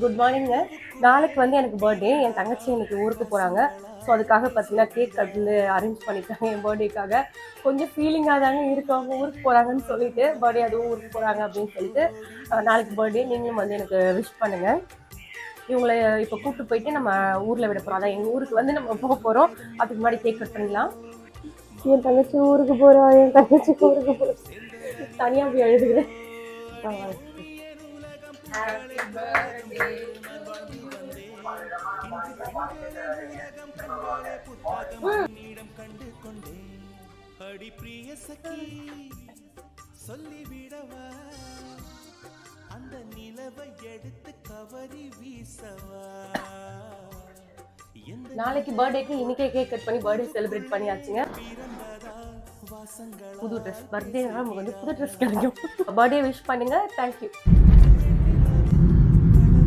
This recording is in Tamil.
குட் மார்னிங்க நாளைக்கு வந்து எனக்கு பர்த்டே என் தங்கச்சி இன்னைக்கு ஊருக்கு போகிறாங்க ஸோ அதுக்காக பார்த்தீங்கன்னா கேக் வந்து அரேஞ்ச் பண்ணிட்டாங்க என் பர்த்டேக்காக கொஞ்சம் ஃபீலிங்காக தாங்க இருக்கு. அவங்க ஊருக்கு போகிறாங்கன்னு சொல்லிட்டு பர்த்டே அதுவும் ஊருக்கு போகிறாங்க அப்படின்னு சொல்லிட்டு நாளைக்கு பர்த்டே நீங்களும் வந்து எனக்கு விஷ் பண்ணுங்கள் இவங்களை இப்போ கூப்பிட்டு போயிட்டு நம்ம ஊரில் விட போகிறோம் அதான் எங்கள் ஊருக்கு வந்து நம்ம போக போகிறோம் அதுக்கு முன்னாடி கேக் கட் பண்ணிக்கலாம் என் தங்கச்சி ஊருக்கு போகிறோம் என் தங்கச்சிக்கு ஊருக்கு போகிறோம் தனியாக போய் எழுதுகிறேன். அடி பிரிய சகி சொல்லிவிடவா அந்த நிலவை எடுத்து கவரி வீசவா எந்த நாளைக்கு பர்த்டேக்கு இன்னைக்கே கேக் கட் பண்ணி பர்த்டே செலிப்ரேட் பண்ணியாச்சுங்க. புது ட்ரெஸ் பர்த்டே நமக்கு வந்து புது ட்ரெஸ் கிடைக்கும். பர்த்டே விஷ் பண்ணுங்க. தேங்க்யூ